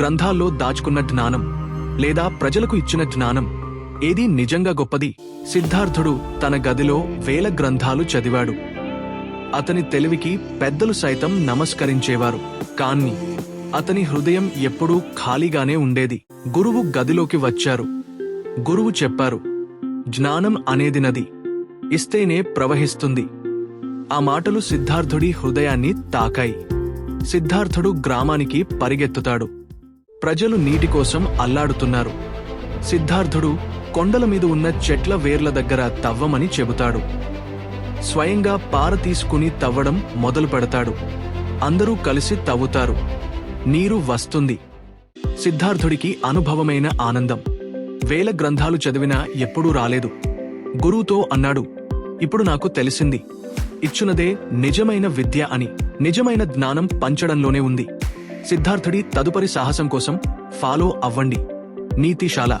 గ్రంథాల్లో దాచుకున్న జ్ఞానం లేదా ప్రజలకు ఇచ్చిన జ్ఞానం ఏది నిజంగా గొప్పది? సిద్ధార్థుడు తన గదిలో వేల గ్రంథాలు చదివాడు. అతని తెలివికి పెద్దలు సైతం నమస్కరించేవారు. కాన్ని అతని హృదయం ఎప్పుడూ ఖాళీగానే ఉండేది. గురువు గదిలోకి వచ్చారు. గురువు చెప్పారు జ్ఞానం అనేది నది ఇస్తేనే ప్రవహిస్తుంది. ఆ మాటలు సిద్ధార్థుడి హృదయాన్ని తాకాయి. సిద్ధార్థుడు గ్రామానికి పరిగెత్తుతాడు. ప్రజలు నీటి కోసం అల్లాడుతున్నారు. సిద్ధార్థుడు కొండల మీద ఉన్న చెట్ల వేర్ల దగ్గర తవ్వమని చెబుతాడు. స్వయంగా పార తీసుకుని తవ్వడం మొదలు పెడతాడు. అందరూ కలిసి తవ్వుతారు. నీరు వస్తుంది. సిద్ధార్థుడికి అనుభవమైన ఆనందం. వేల గ్రంథాలు చదివినా ఎప్పుడూ రాలేదు. గురువుతో అన్నాడు ఇప్పుడు నాకు తెలిసింది. ఇచ్చునదే నిజమైన విద్య అని. నిజమైన జ్ఞానం పంచడంలోనే ఉంది. సిద్ధార్థుడి తదుపరి సాహసం కోసం ఫాలో అవ్వండి. నీతిశాల.